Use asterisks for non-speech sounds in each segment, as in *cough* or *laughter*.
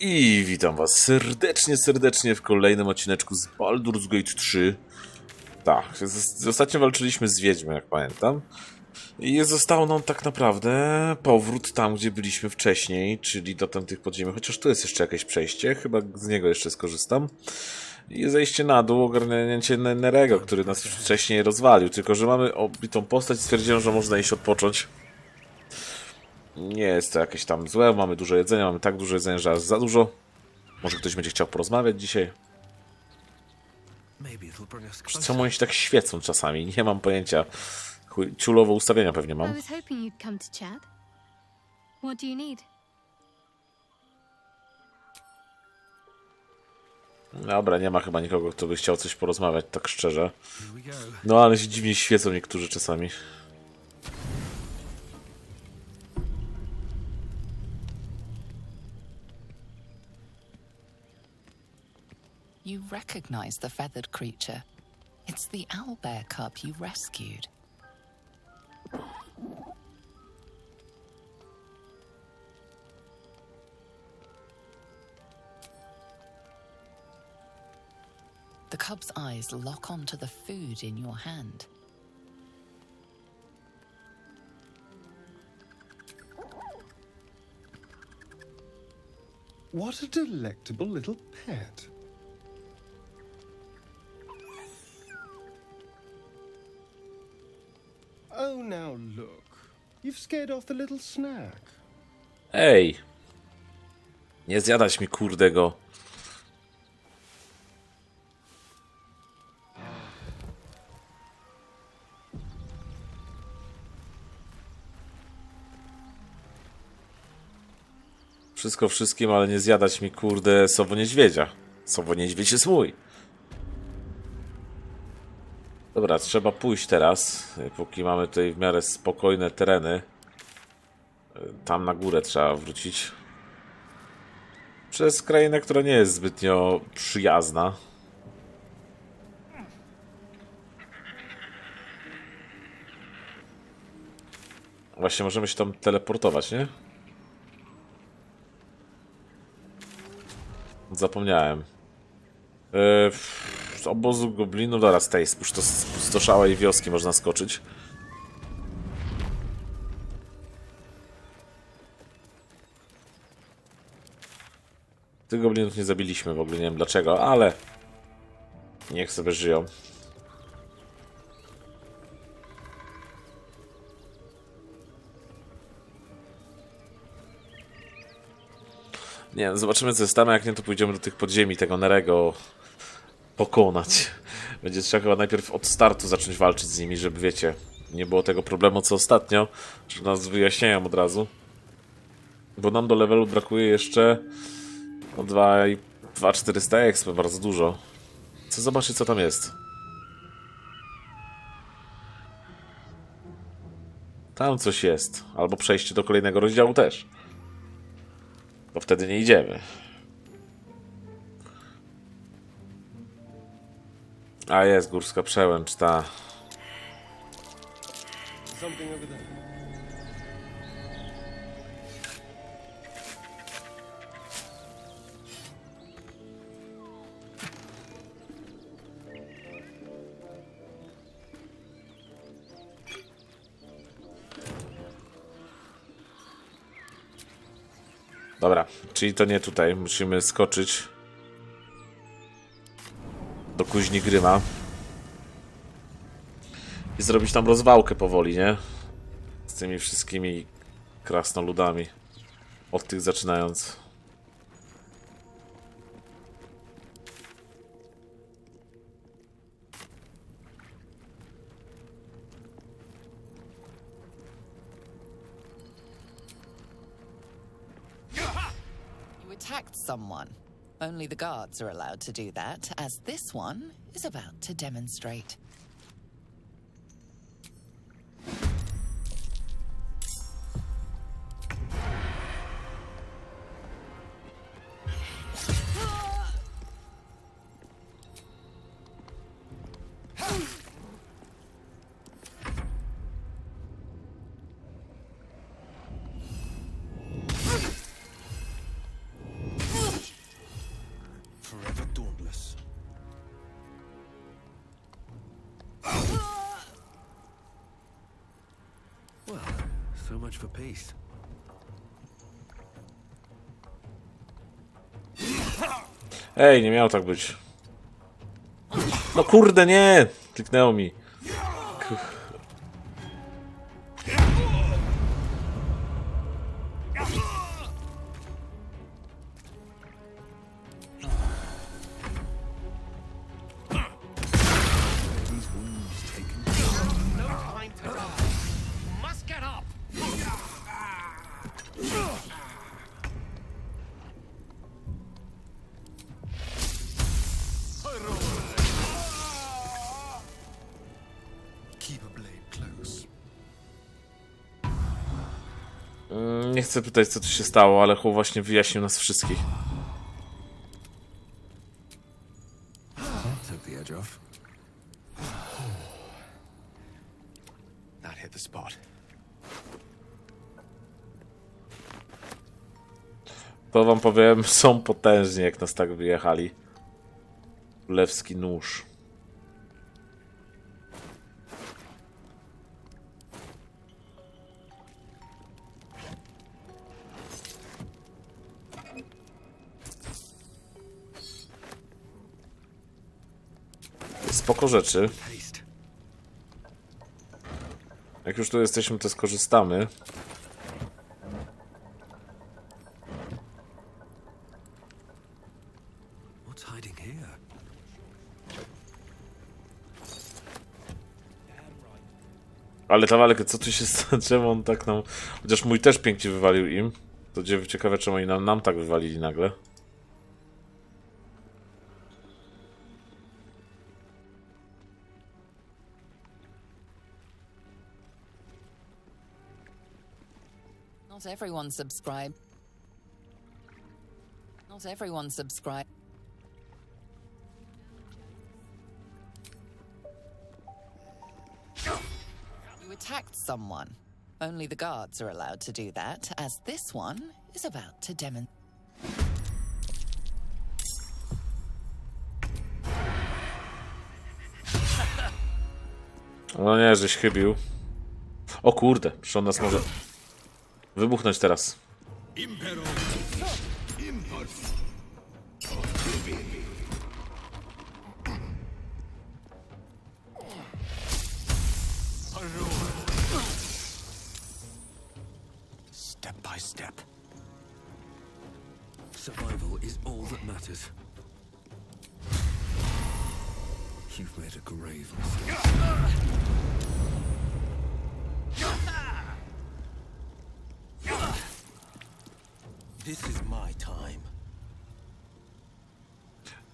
I witam was serdecznie, serdecznie w kolejnym odcineczku z Baldur's Gate 3. Tak, z, ostatnio walczyliśmy z Wiedźmą, jak pamiętam. I został nam tak naprawdę powrót tam, gdzie byliśmy wcześniej, czyli do tamtych podziemi. Chociaż tu jest jeszcze jakieś przejście, chyba z niego jeszcze skorzystam. I zejście na dół, ogarnięcie Nerego, który nas wcześniej rozwalił. Tylko, że mamy obitą postać, stwierdziłem, że można iść odpocząć. Nie jest to jakieś tam złe, mamy dużo jedzenia, mamy tak dużo jedzenia, że aż za dużo. Może ktoś będzie chciał porozmawiać dzisiaj. Closer. oni się tak świecą czasami? Nie mam pojęcia. Chuj, ciulowe ustawienia pewnie mam. Dobra, nie ma chyba nikogo, kto by chciał coś porozmawiać, tak szczerze. No ale się dziwnie świecą niektórzy czasami. You recognize the feathered creature. It's the owlbear cub you rescued. The cub's eyes lock onto the food in your hand. What a delectable little pet. Oh, now look. You've scared off the little snack. Ej! Nie zjadać mi kurdego. Wszystko wszystkim, ale nie zjadać mi kurde sowo niedźwiedzia. Sowo niedźwiedź jest mój. Dobra, trzeba pójść teraz, póki mamy tutaj w miarę spokojne tereny. Tam na górę trzeba wrócić. Przez krainę, która nie jest zbytnio przyjazna. Właśnie możemy się tam teleportować, nie? Zapomniałem. Yy, z obozu goblinów, dobra, z tej spusto- spustoszałej wioski można skoczyć. Tych goblinów nie zabiliśmy w ogóle, nie wiem dlaczego, ale niech sobie żyją. Nie, no zobaczymy co jest tam, jak nie to pójdziemy do tych podziemi, tego Nerego pokonać. Będzie trzeba chyba najpierw od startu zacząć walczyć z nimi, żeby wiecie, nie było tego problemu co ostatnio, że nas wyjaśniają od razu. Bo nam do levelu brakuje jeszcze no 2 i 2400 exp, bardzo dużo. Chcę zobaczyć co tam jest. Tam coś jest. Albo przejście do kolejnego rozdziału też. Bo wtedy nie idziemy. A jest górska przełęcz, ta. Dobra, czyli to nie tutaj. Musimy skoczyć kuźni Gryma i zrobić tam rozwałkę powoli, nie? Z tymi wszystkimi krasnoludami. Od tych zaczynając. Someone. Only the guards are allowed to do that, as this one is about to demonstrate. Well, so much for peace. Ej, nie miało tak być. No kurde, nie! Kliknęło mi. Chcę pytać, co tu się stało, ale chłop właśnie wyjaśnił nas wszystkich. Took the edge off. That hit the spot. To wam powiem, *laughs* są potężni, jak nas tak wyjechali. Królewski nóż. Spoko rzeczy. Jak już tu jesteśmy, to skorzystamy. Ale ta walka, co tu się *laughs* stało? Czemu on tak nam... Chociaż mój też pięknie wywalił im. To ciekawe, czemu oni nam, nam tak wywalili nagle. Everyone subscribe. Not everyone subscribe. You attacked someone. Only the guards are allowed to do that, as this one is about to demonstrate. No nie, żeś chybił. O kurde, że on nas może wybuchnąć teraz. Step by step. Survival is all that matters. You've made a grave mistake. This is my time.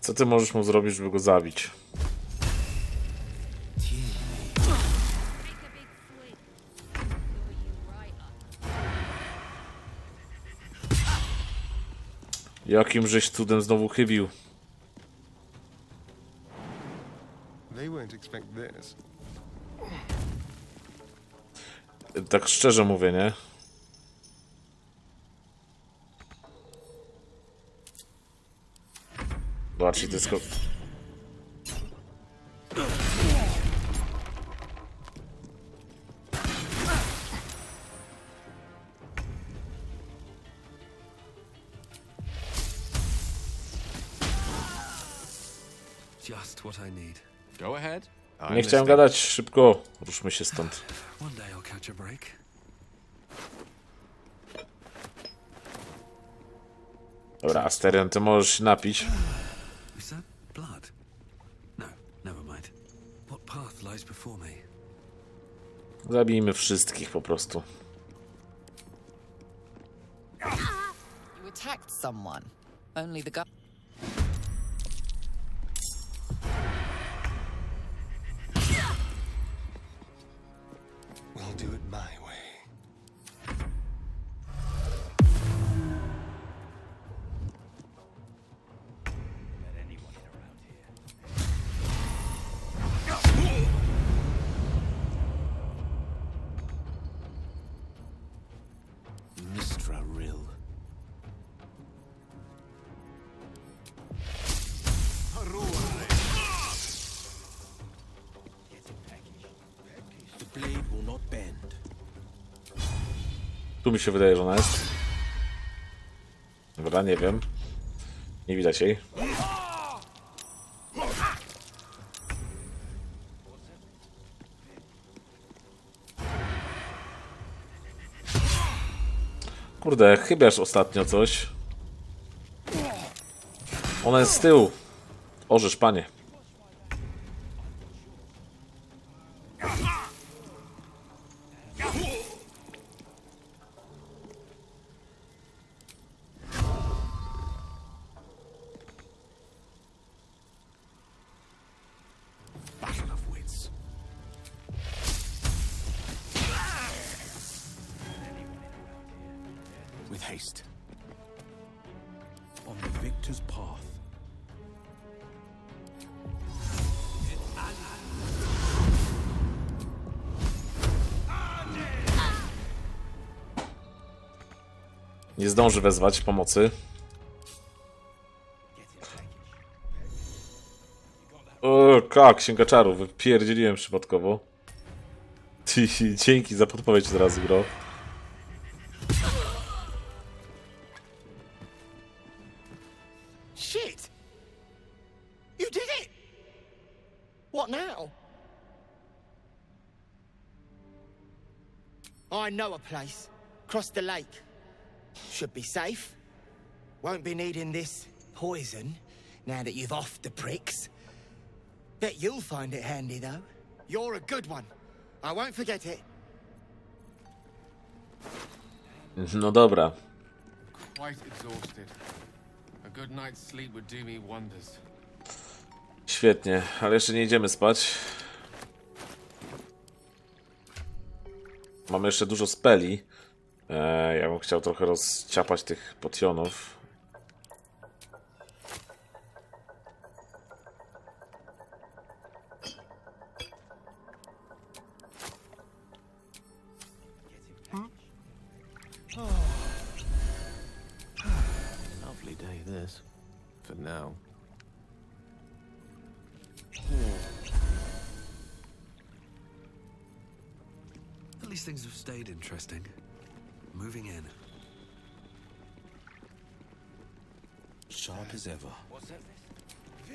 Co ty możesz mu zrobić, żeby go zabić? Jakim żeś cudem znowu chybił? Tak szczerze mówię, nie? Zobaczcie, to jest ko- Just what I need. Go ahead. Nie chciałem gadać, szybko. Ruszmy się stąd. One day I'll catch a break. Dobra, Asterion, ty możesz się napić. Zabijmy wszystkich po prostu. You attacked someone. Only the guards. We'll do it my way. Tu mi się wydaje, że ona jest. Dobra, nie wiem. Nie widać jej. Kurde, chybaż ostatnio coś. Ona jest z tyłu. Orzesz, panie. Zdąży wezwać pomocy. O, kak, księga czarów, wypierdzieliłem przypadkowo. Dzięki za podpowiedź teraz, gro. Shit! You did it! What now? I know a place. Across the lake. Should be safe. Won't be needing this poison now that you've offed the pricks. Bet you'll find it handy, though. You're a good one. I won't forget it. No dobra. Quite exhausted. A good night's sleep would do me wonders. Świetnie, ale jeszcze nie idziemy spać. Mamy jeszcze dużo speli. E, ja bym chciał trochę rozciapać tych potionów. Lovely day, this. For now. At least things have stayed interesting.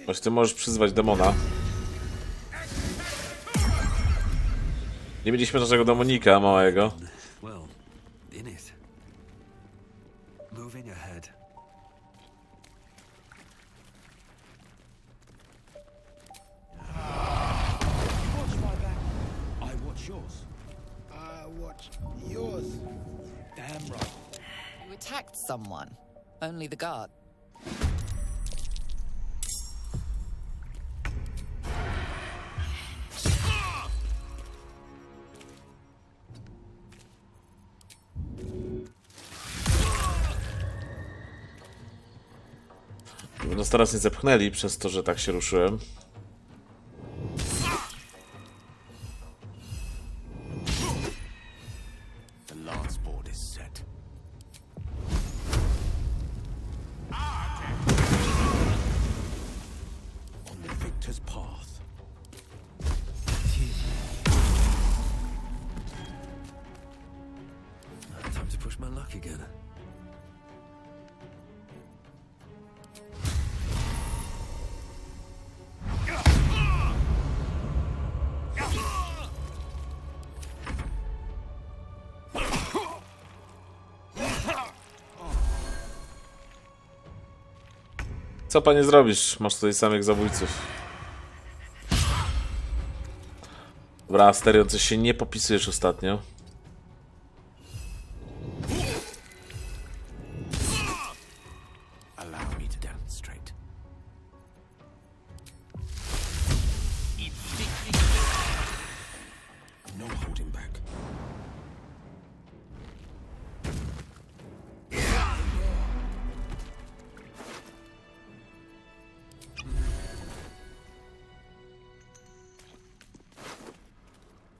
Choć ty możesz przyzwać demona. Nie mieliśmy naszego demonika małego. Damn right. You attacked someone. Only the guard. Teraz nie zepchnęli przez to, że tak się ruszyłem. Co panie zrobisz? Masz tutaj samych zabójców. Dobra, Asterion, coś się nie popisujesz ostatnio.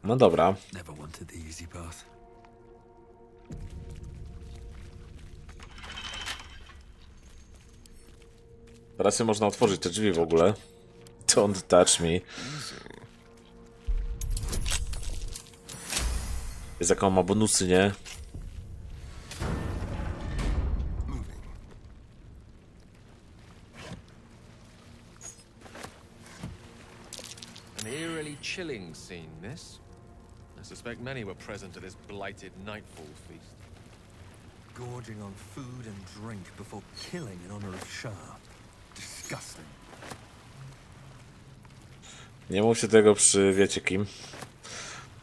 No dobra. Teraz je można otworzyć te drzwi w ogóle. Don't touch me. Jest jaką ma bonusy, nie? Chilling scene, this. I suspect many were present at this blighted nightfall feast. Gorging on food and drink before killing in honor of Shah. Disgusting. Nie mówcie tego przy, wiecie kim?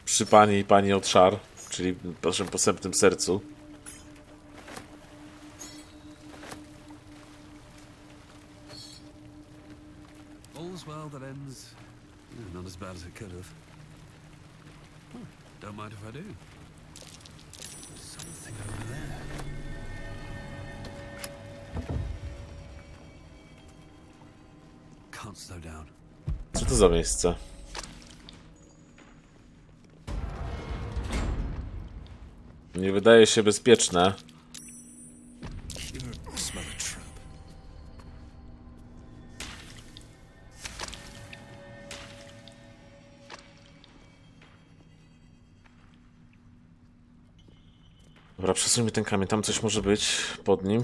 Przy pani i pani od szar, czyli waszym posępnym sercu. All's well that ends not as bad as it could have. Don't mind if I do. Something over there. Can't slow down. Co to za miejsce? Nie wydaje się bezpieczne. Przesuńmy ten kamień. Tam coś może być pod nim.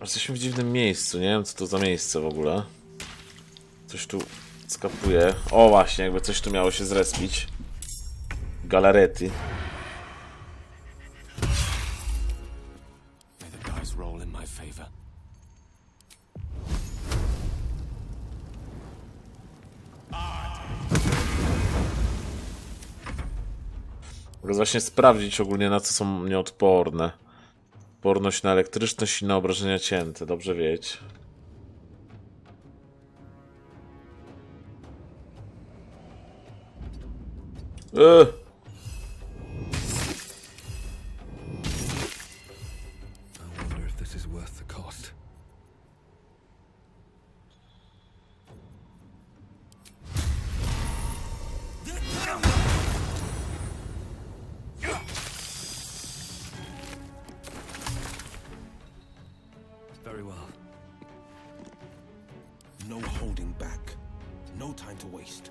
Jesteśmy w dziwnym miejscu. Nie wiem, co to za miejsce w ogóle. Coś tu skapuje. O, właśnie, jakby coś tu miało się zrespić. Galarety. Właśnie sprawdzić ogólnie na co są nieodporne. Odporność na elektryczność i na obrażenia cięte, dobrze wiedzieć. Eee. To waste.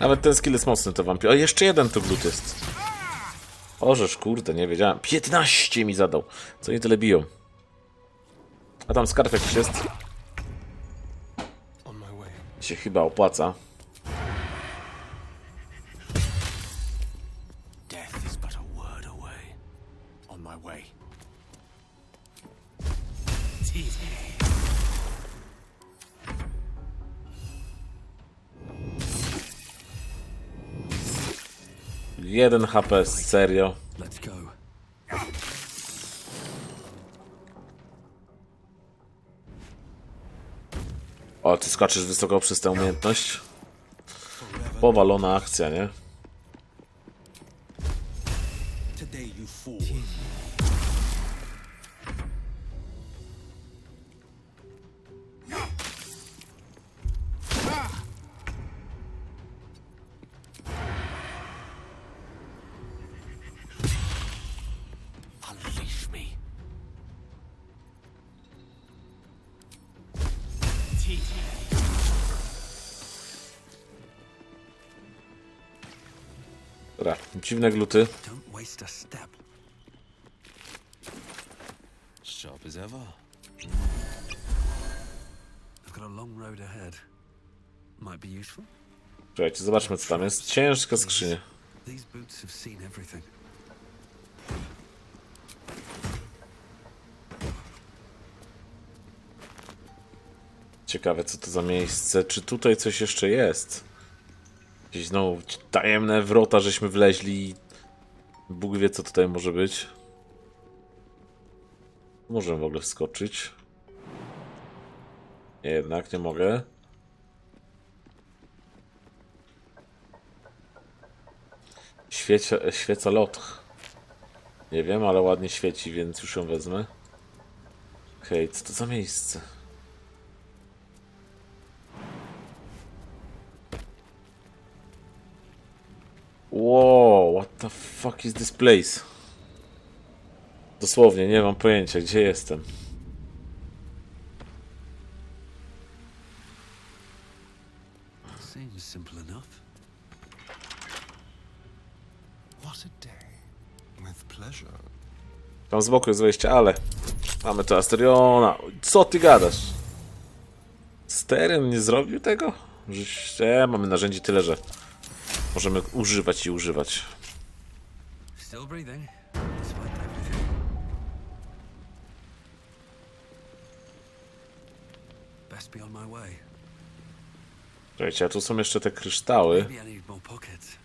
Nawet ten skill jest mocny, to wampir. O, jeszcze jeden tu glut jest. Orzesz, kurde, nie wiedziałem. 15 mi zadał. Co nie tyle biją. A tam skarb jakiś jest. On my way. Się chyba opłaca. 1 HP, serio. O, ty skaczesz wysoko przez tę umiejętność. Powalona akcja, nie? Dziwne gluty. Sharp as ever. I've got a long road ahead. Might be useful. Czekajcie, zobaczmy co tam jest. Ciężka skrzynia. These boots have seen everything. Ciekawe co to za miejsce. Czy tutaj coś jeszcze jest? Gdzieś znowu tajemne wrota, żeśmy wleźli Bóg wie co tutaj może być. Możemy w ogóle wskoczyć. Nie, jednak nie mogę. Świecia, świeca lot. Nie wiem, ale ładnie świeci, więc już ją wezmę. Okej, co to za miejsce? Wow, what the fuck is this place? Dosłownie, nie mam pojęcia, gdzie jestem. Seems simple enough. What a day. With pleasure. Tam z boku jest wejście, ale mamy tu Asteriona. Co ty gadasz? Steryn nie zrobił tego? Żeś... E, mamy narzędzi tyle, że możemy używać i używać. Still breathing, despite everything. Best be on my way. Słuchajcie, a tu są jeszcze te kryształy. Maybe I need more pockets.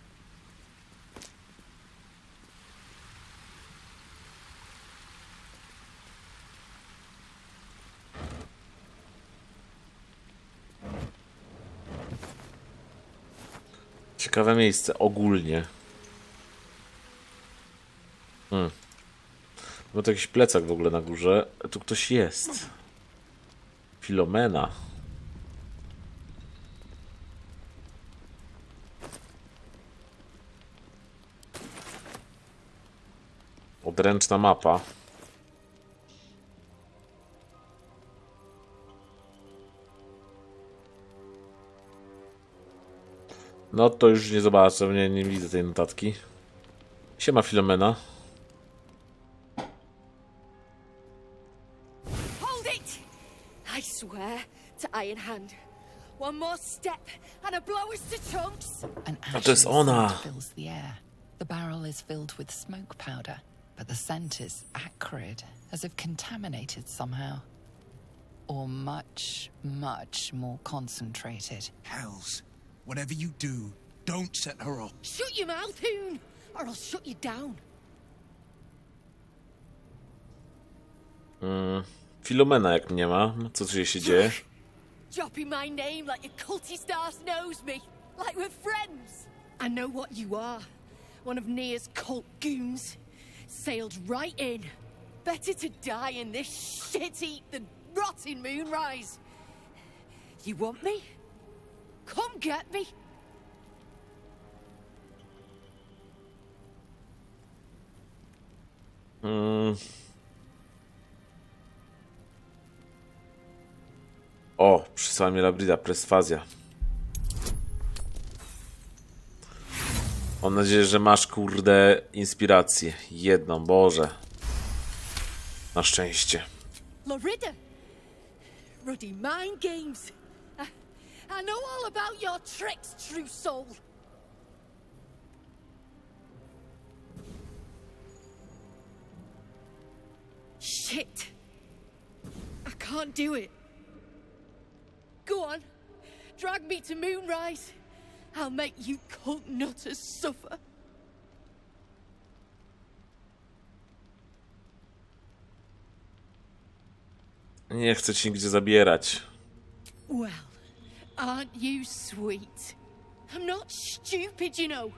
Ciekawe miejsce ogólnie. Hmm. Bo to jakiś plecak w ogóle na górze. Tu ktoś jest. Filomena. Odręczna mapa. No to już nie zobaczę, nie, nie widzę tej notatki. Siema Filomena. Hold it! I swear to Iron Hand. One more step and I blow us to chunks. An A to jest ona. scent fills the air. The barrel is filled with smoke powder, but the scent is acrid, as if contaminated somehow. Or much, much more concentrated. Hells. Whatever you do, don't set her off. Shut your mouth, Hoon, or I'll shut you down. Hmm. Filomena jak mnie ma. Co tu się dzieje? Dropping my name like your cultist ass knows me. Like we're friends. I know what you are. One of Nia's cult goons. Sailed right in. Better to die in this shit heap than rot in Moonrise. You want me? Come get me. O, przysłała mi Labrida, presfazja. Mam nadzieję, że masz kurde inspirację. Jedną, Boże. Na szczęście. Lorida. Ruddy mind games. I, know all about your tricks, true soul. Shit. I can't do it. Go on. Drag me to Moonrise. I'll make you cult nutters suffer. Nie chcę ci nigdzie zabierać. Well, aren't you sweet? I'm not stupid, you know.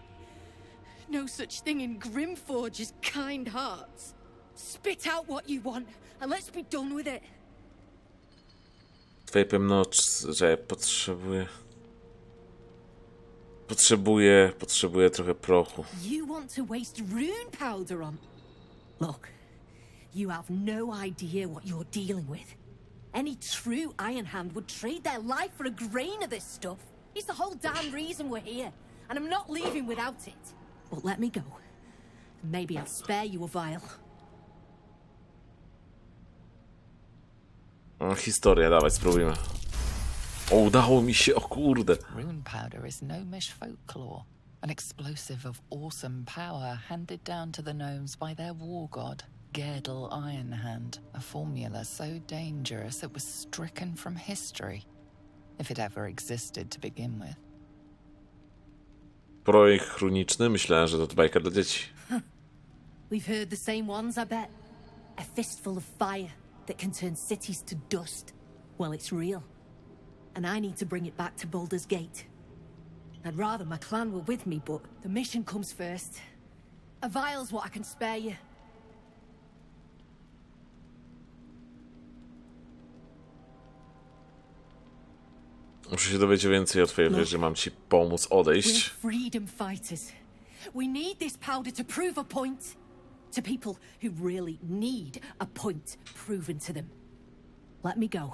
No such thing in Grimforge as kind hearts. Spit out what you want, and let's be done with it. Twojej pewności, że potrzebuję. Potrzebuję, potrzebuję trochę prochu. You want to waste rune powder on. Look, you have no idea what you're dealing with. Any true Iron Hand would trade their life for a grain of this stuff. It's the whole damn reason we're here, and I'm not leaving without it. But let me go. Maybe I'll spare you a vial. O, historia, dawaj, spróbujmy. O, udało mi się, o kurde. Rune powder is gnomish folklore, an explosive of awesome power handed down to the gnomes by their war god, Gerdel Ironhand, a formula so dangerous it was stricken from history, if it ever existed to begin with. Projekt chroniczny, myślałem, że to bajka dla dzieci. *laughs* We've heard the same ones, I bet. A fistful of fire that can turn cities to dust. Well, it's real. And I need to bring it back to Baldur's Gate. I'd rather my clan were with me, but the mission comes first. A vial's what I can spare you. Muszę się dowiedzieć więcej o twojej wieży, mam ci pomóc We're odejść. freedom fighters. We need this powder to prove a point. To people who really need a point proven to them. Let me go,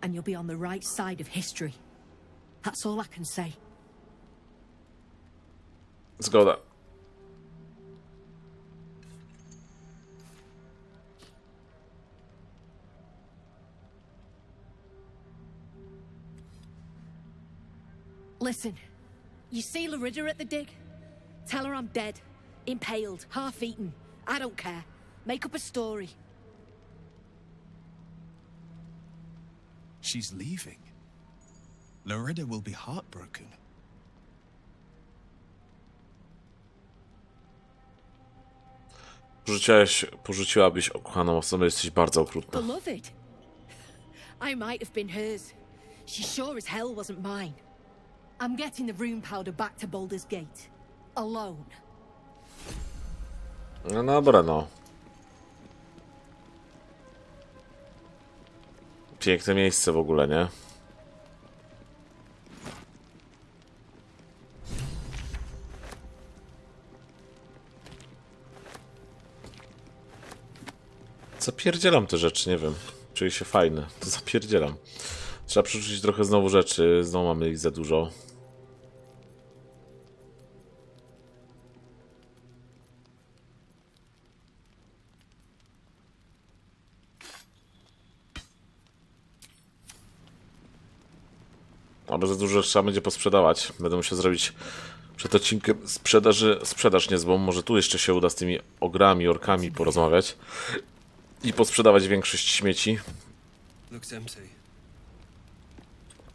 and you'll be on the right side of history. That's all I can say. Zgoda. Listen, you see Larida at the dig? Tell her I'm dead, impaled, half eaten. I don't care. Make up a story. She's leaving. Loretta will be heartbroken. Porzuciłaś, porzuciłabyś ukochaną osobę, jesteś bardzo okrutna. Beloved. I might have been hers. She sure as hell wasn't mine. I'm getting the rune powder back to Baldur's Gate. Alone. No dobra, no. Piękne miejsce w ogóle, nie? Zapierdzielam te rzeczy, nie wiem. Czuję się fajny. To zapierdzielam. Trzeba przerzucić trochę znowu rzeczy. Znowu mamy ich za dużo. Dużo trzeba będzie posprzedawać. Będę musiał zrobić przed odcinkiem sprzedaży, sprzedaż niezłą. Może tu jeszcze się uda z tymi ogrami, orkami porozmawiać. I posprzedawać większość śmieci.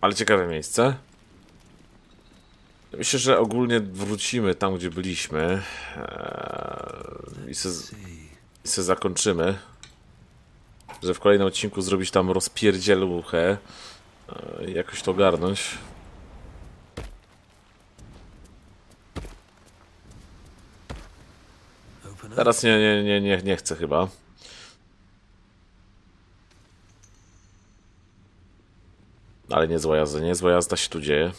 Ale ciekawe miejsce. Myślę, że ogólnie wrócimy tam, gdzie byliśmy. Eee, I se, i se zakończymy. Że w kolejnym odcinku zrobić tam rozpierdzieluchę. Eee, jakoś to ogarnąć. Teraz nie, nie, nie, nie, nie chcę chyba. Ale niezła jazda, niezła jazda się tu dzieje.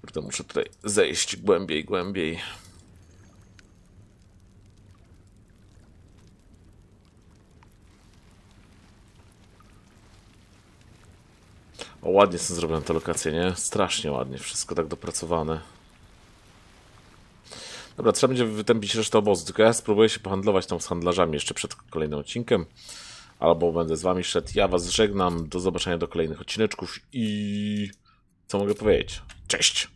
Kurde, muszę tutaj zejść głębiej, głębiej. O, ładnie są zrobione te lokacje, nie? Strasznie ładnie, wszystko tak dopracowane. Dobra, trzeba będzie wytępić resztę obozu, tylko ja spróbuję się pohandlować tam z handlarzami jeszcze przed kolejnym odcinkiem. Albo będę z wami szedł. Ja was żegnam. Do zobaczenia do kolejnych odcineczków i... Co mogę powiedzieć? Cześć!